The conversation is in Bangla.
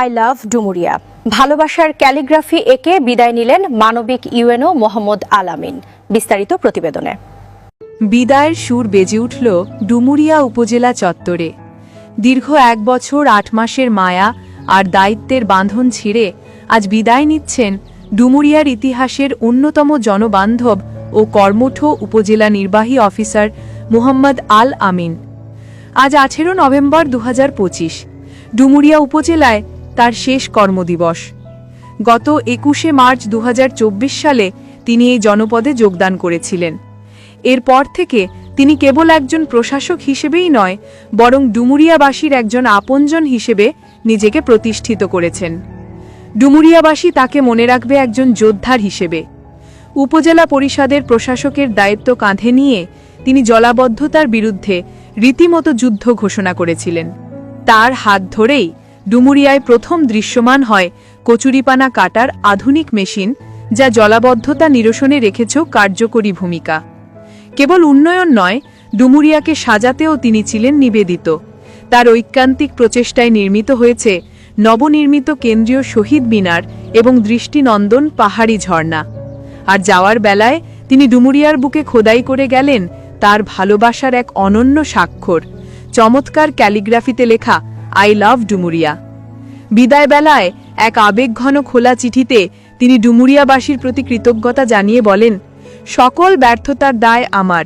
I love Dumuria. ভালোবাসার ক্যালিগ্রাফি এঁকে বিদায় নিলেন মানবিক ইউএনও মোহাম্মদ আলামিন। বিস্তারিত প্রতিবেদনে। বিদায়ের সুর বেজে উঠল ডুমুরিয়া উপজেলা চত্বরে। দীর্ঘ এক বছর আট মাসের মায়া আর দায়িত্বের বাঁধন ছিঁড়ে আজ বিদায় নিচ্ছেন ডুমুরিয়ার ইতিহাসের অন্যতম জনবান্ধব ও কর্মঠ উপজেলা নির্বাহী অফিসার মোহাম্মদ আল আমিন। আজ আঠেরো নভেম্বর দু হাজার পঁচিশ। ডুমুরিয়া উপজেলায় তার শেষ কর্মদিবস। গত একুশে মার্চ দু হাজার চব্বিশ সালে তিনি এই জনপদে যোগদান করেছিলেন। এরপর থেকে তিনি কেবল একজন প্রশাসক হিসেবেই নয়, বরং ডুমুরিয়াবাসীর একজন আপনজন হিসেবে নিজেকে প্রতিষ্ঠিত করেছেন। ডুমুরিয়াবাসী তাকে মনে রাখবে একজন যোদ্ধার হিসেবে। উপজেলা পরিষদের প্রশাসকের দায়িত্ব কাঁধে নিয়ে তিনি জলাবদ্ধতার বিরুদ্ধে রীতিমতো যুদ্ধ ঘোষণা করেছিলেন। তার হাত ধরেই ডুমুরিয়ায় প্রথম দৃশ্যমান হয় কচুরিপানা কাটার আধুনিক মেশিন, যা জলাবদ্ধতা নিরসনে রেখেছ কার্যকরী ভূমিকা। কেবল উন্নয়ন নয়, ডুমুরিয়াকে সাজাতেও তিনি ছিলেন নিবেদিত। তার ঐকান্তিক প্রচেষ্টায় নির্মিত হয়েছে নবনির্মিত কেন্দ্রীয় শহীদ মিনার এবং দৃষ্টিনন্দন পাহাড়ি ঝর্ণা। আর যাওয়ার বেলায় তিনি ডুমুরিয়ার বুকে খোদাই করে গেলেন তার ভালোবাসার এক অনন্য স্বাক্ষর। চমৎকার ক্যালিগ্রাফিতে লেখা আই লাভ ডুমুরিয়া। বিদায় বেলায় এক আবেগঘন খোলা চিঠিতে তিনি ডুমুরিয়াবাসীর প্রতি কৃতজ্ঞতা জানিয়ে বলেন, সকল ব্যর্থতার দায় আমার।